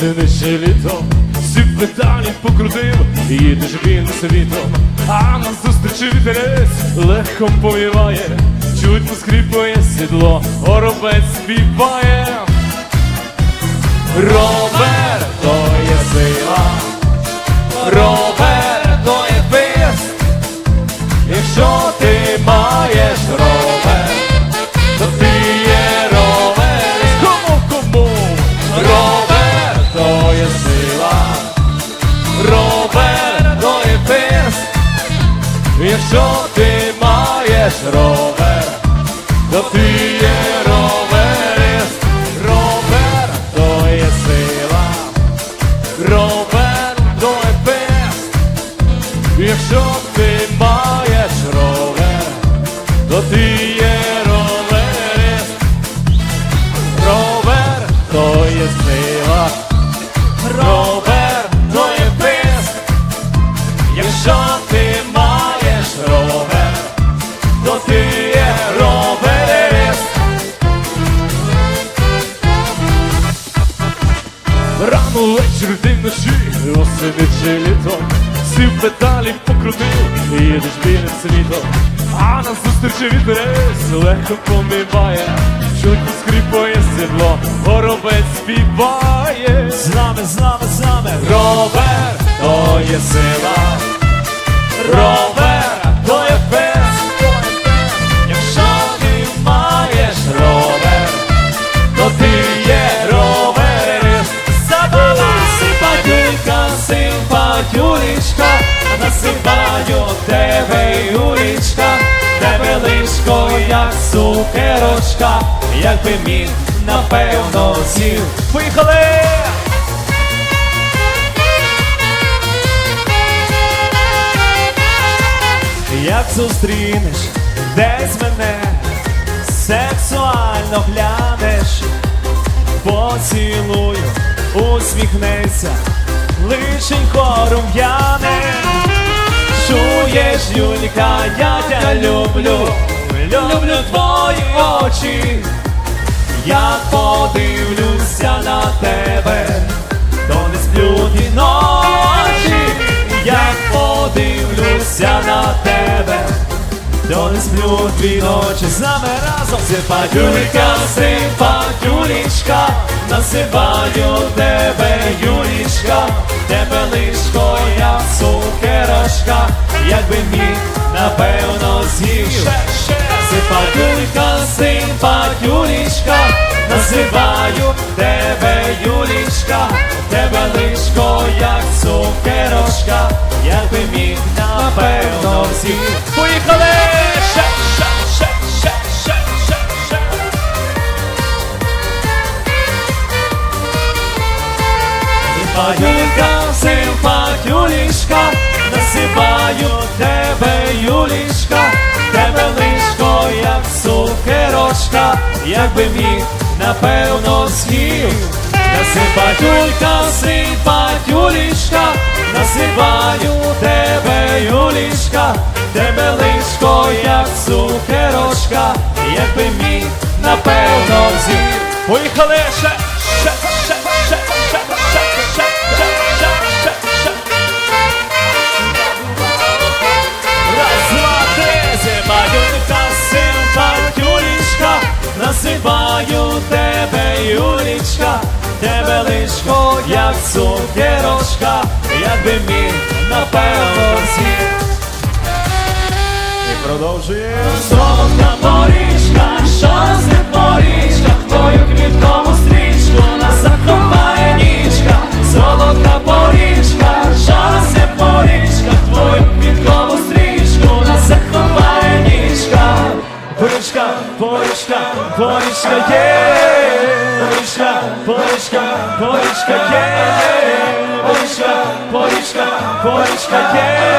День вночі, ще літо, педалі покрутив, їдеш він світом, а нас зустрічі вітерець легко повіває, чуть поскріпує сідло, горобець співає. Роберто є сила, Roll. Осени чи літом, в педалі покрутив, і їдеш білим світом, а на зустрічі вітерець легко помиває, чуть скріпує сідло, горобець співає. З нами, з нами, з нами. Ровер то є сила, ровер насипаю тебе, Юлічка, тебе лишко, як цукерочка, якби міг, напевно, з'їв. Поїхали! Як зустрінеш десь мене, сексуально глянеш, поцілую, усміхнеться, лишенько рум'яне. Чуєш, Юлька, я тебе люблю, люблю твої очі, я подивлюся на тебе, то не сплю ні ночі, як подивлюся на тебе, то не сплю дві ночі. З нами разом. Симпатюлька, симпатюлічка, насипаю тебе, Юлічка, тебе лишко, як цукерочка, якби міг, напевно, з'їв. Симпатюлька, симпатюлічка, називаю тебе Юлічка, тебе лишко, як цукерочка, якби міг, напевно, всі. Поїхали! Симпатюлька, симпатюлічка, насипаю тебе, Юлічка, тебе лишко, як цукерочка, якби міг, напевно, з'їв. Насипатюлька, симпатюлічка, насипаю тебе, Юлічка, тебе лишко, як цукерочка, якби міг, напевно, з'їв. Поїхали ще, лишко, як цукерочка, якби міг, напевно, з'їв. І продовжує. Солодка порічка, що з порічка, порічка, порічка є. Порічка, порічка, порічка є. Порічка, порічка, порічка є.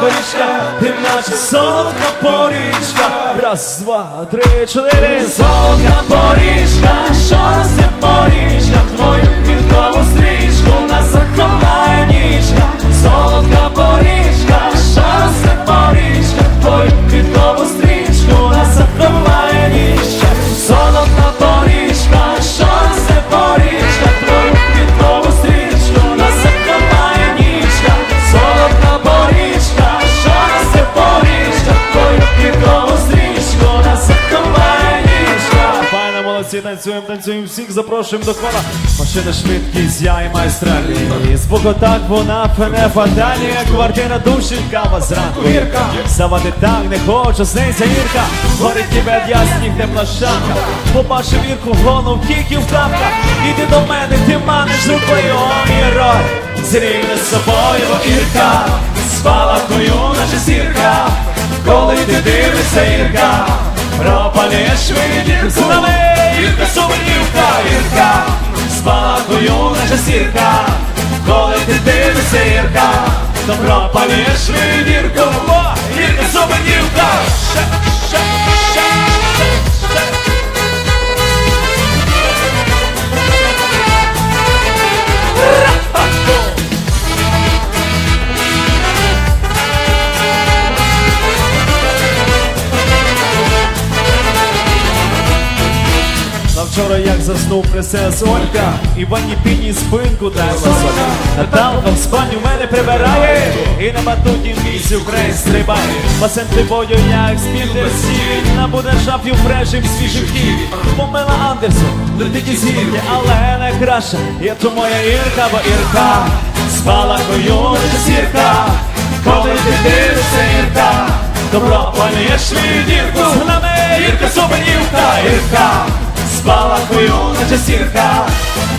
Порічка, ти наче солодка порічка. Раз, два, три, чотири. Солодка порічка, що це порічка, твою квіткову стрічку нас заховає нічка. Солодка порічка, всі танцюємо, танцюємо, всіх запрошуємо до кола. Машина швидкість, я і майстралі. З так вона пене фаталі. Квартира душить, кава зранку. Ірка, завади так, не хочу, сниться Ірка. Горить тебе ясні, тепла шапка. Побачив Ірку, гону, тільки в тапках. Іди до мене, ти маниш рукою, о, герой. Зрівне з собою, Ірка. Спалахую, наче зірка. Коли ти дивишся, Ірка. Пропалюєш видір з нами, Ірка, сумнівка, Ірка, спалахую, наша сірка, коли ти дивишся, Ірка, то пропалюєш вивірку, О, Ірка, сумнівка, ще, ще, ще, ще, вчора як заснув принцеса Олька І ванні піні спинку дай висока Наталка в спальню мене прибирає І на батуті місці вкрей стрибає. Басен бою, як спілдер сіль На буде шафів фрешим свіжим хід Помила Андерсон, летить із гірки Але найкраща є то моя Ірка, бо Ірка Спалахою зірка. Коли ти дивишся, Ірка Добро палюєш дірку. З нами Ірка, супенівка, Ірка Спалахую, наче сірка.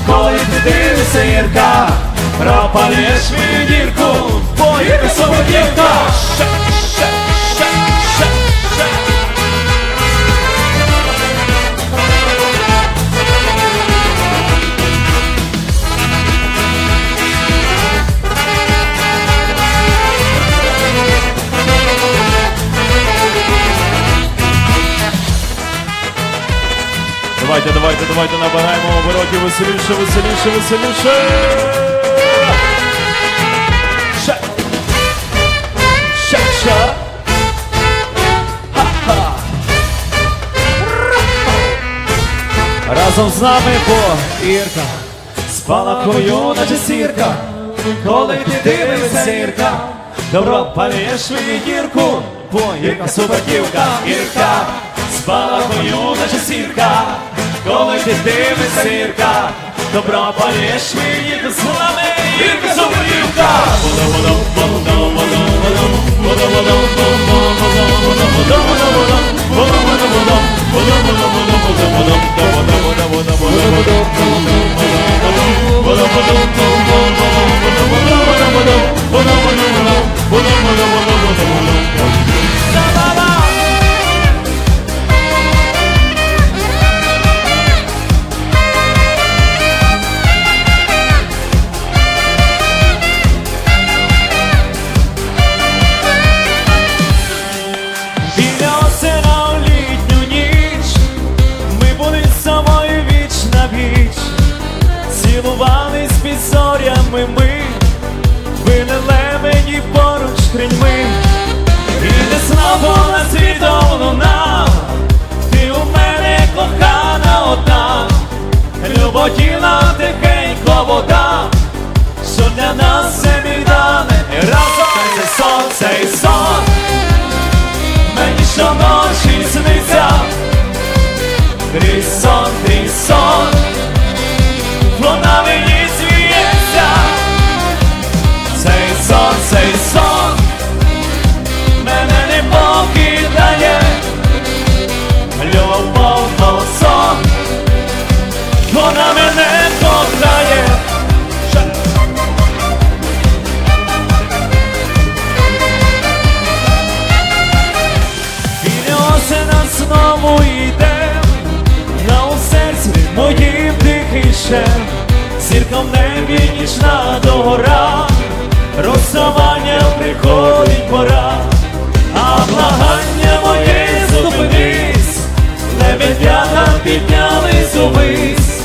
Коли ти дивишся, Ірка Пропалюєш дірку Бо Ірка, супенівка Давайте, давайте, давайте набираємо обороті веселіше, веселіше, веселіше. Разом з нами по Ірка. Спалахою, наче сірка. Коли ти дивишся, Ірка. Добро палієш мені дірку. Бо Ірка суперківка, Ірка. Спалахою, наче сірка. Коли ти дивишся, сірка, Добро поліш мені з нами. Ірка суперківка. Біля зорями ми. Винили мені поруч крильми І не слабо на світом луна, Ти у мене кохана одна. Люботіла тихенько вода. Що для нас це віддане І разом це сонце і сон моїм тихий шем, зірка в небі нічна догора, розставання приходить пора, а благання моє зупинись, лебедята піднялись увись,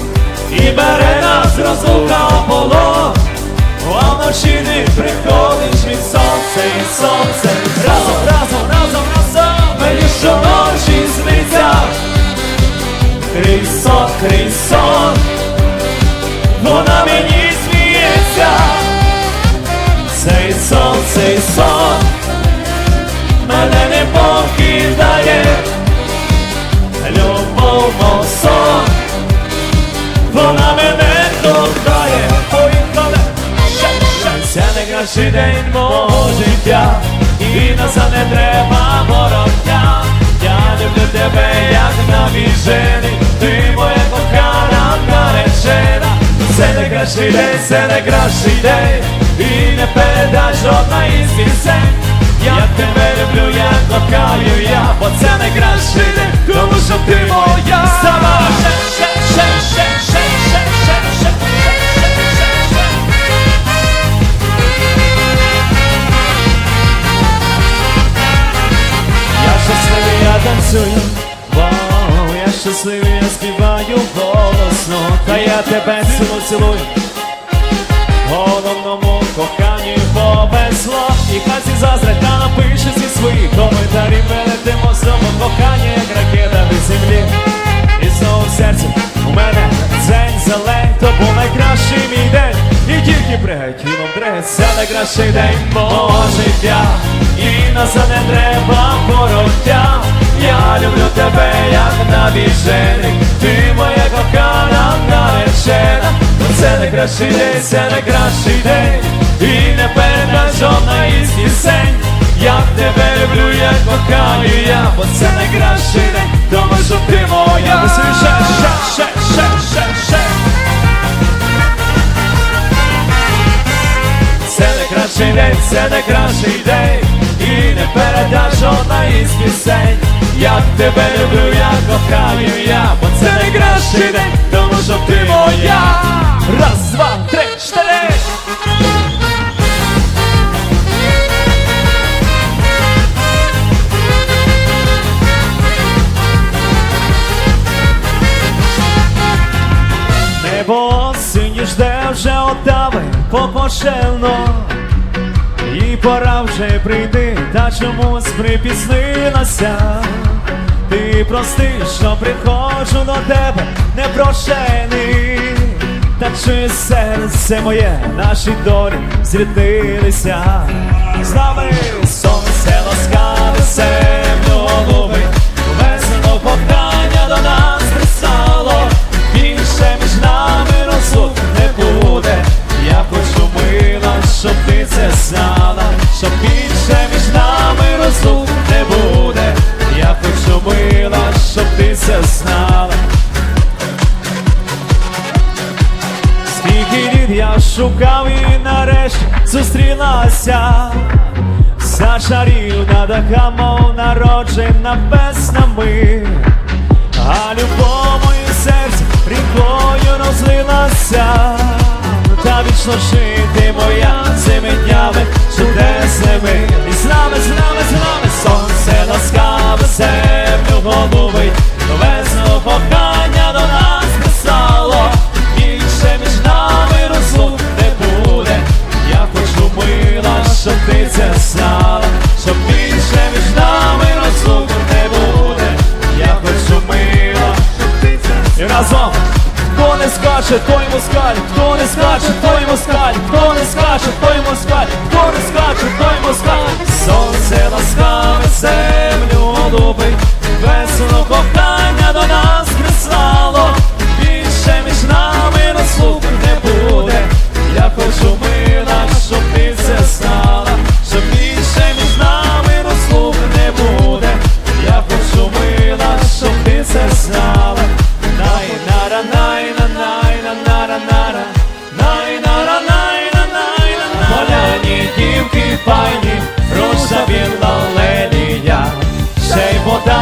і бере нас розлука полон, а не приходиш від сонця і сонце разом, разом, разом прикрий сон, вона мені сміється, цей сон, цей сон мене не покидає, любов мов сон, вона мене торкає, це найкращий день мого життя, і нас не треба боротьба. Люблю тебе, як навіжений, ти моя кохана наречена. Це найкращий день, це найкращий день, і не передай жодна із пісень. Я тебе люблю, я кохаю я, бо це найкращий день, тому що ти моя. Сама ще, ще, ще, ще, танцюю, вау, я щасливий, я співаю голосно, та я тебе цілу цілую. Головному коханні повезло. І всі заздрять та напише зі своїх коментарів. Ми летимо знову кохання, як ракета від землі. І знову в серці у мене дзень зелень То був найкращий мій день. І тільки пригай тілом дригай Це найкращий день. Мого життя І назад не треба вороття Я люблю тебе, як навіжений Ти моя кохана наречена це найкращий день, це найкращий день, і не передач жодна із пісень. Я тебе люблю, я кохаю я, бо це найкращий день, тому що ти моя. Ще, ще, ще, ще, ще, ще. Це найкращий день, це найкращий день, і не передач жодна із пісень. Я тебе люблю, я кохаю я, бо це найкращий день, тому що ти моя. Раз, два, три, чотири. Небо синє жде вже отави попошелно І пора вже прийти, та чомусь припізнилася. Ти прости, що приходжу до тебе непрошений. Та чи серце моє, наші долі зріднилися З нами сонце ласкаве землю голубить Весело кохання до нас пристало Більше між нами розлук не буде. Я хочу мила, щоб ти це знала Щоб більше між нами розлук не буде Я хочу мила, щоб ти це знала. Скільки літ я шукав і нарешті зустрілася. Вся чарівна така, мов народжена песнами А любов в моє серце рікою розлилася Та вічно жити моя цими днями чудесними. І з нами, з нами, з нами сонце ласкаве землю голубить Весело кохання до нас писало. Більше між нами розлук не буде. Я хочу мила, щоб ти це знала. Щоб більше між нами розлук не буде. Я хочу мила, щоб ти це знала. І разом не скаче, той москаль, хто не скаче, той москаль, хто не скаче, той москаль, хто не скаче, той москаль. Сонце ласкаве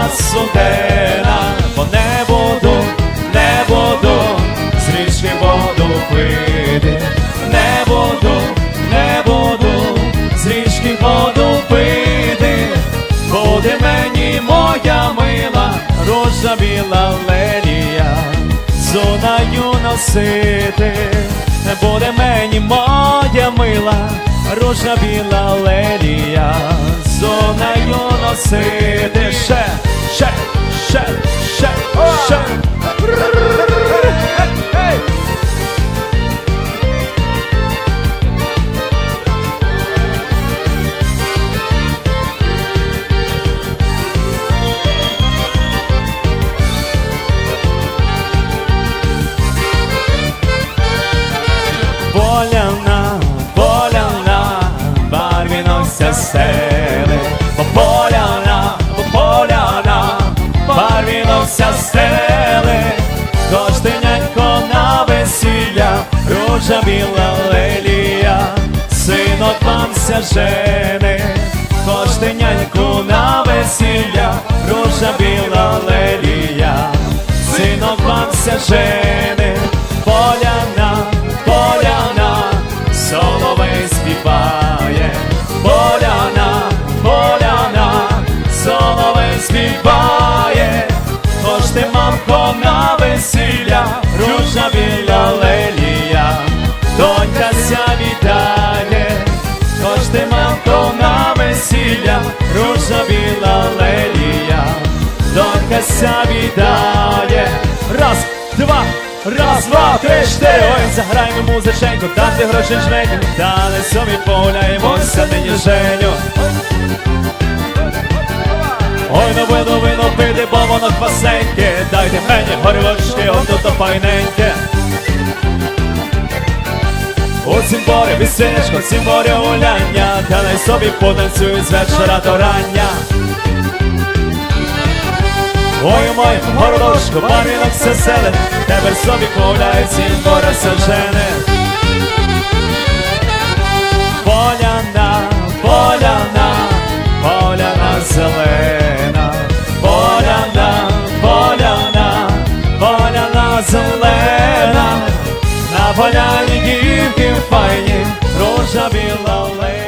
вода судена, бо не буду, не буду з річки воду пити Не буду, не буду з річки воду пити Буде мені моя мила, рожа біла лелія, зонаю носити, буде мені моя мила, рожа біла лелія, зонаю носити. Ще, ще, ще, ще, ще. Ружа біла лелія, синок вам ся жени, Коштеняньку на весілля, ружа біла лелія, синок вам ся жени, поляна, поляна, соловей співає, поляна, поляна, соловей співає, Тож ти, мамко, на весілля, ружа біля лелія, ружа біла лелія, донька ся вітає. Раз, два, раз, два, три, чотири. Ой, заграймо музиченьку, дати гроші жменю, дали собі погуляємося нині женю. Ой, нове новину пити, бо воно квасеньке Дайте мені горілочки, одну то файненьке У цимборі весілечко, цимборі гуляння. Та собі потанцюють з вечора до рання. Ой, моїм городочку, пам'яток все селе. Тепер собі погуляють, цимбора се жене Поляна, поляна, поляна зелена, поляні дівки файні, рожа біла лена.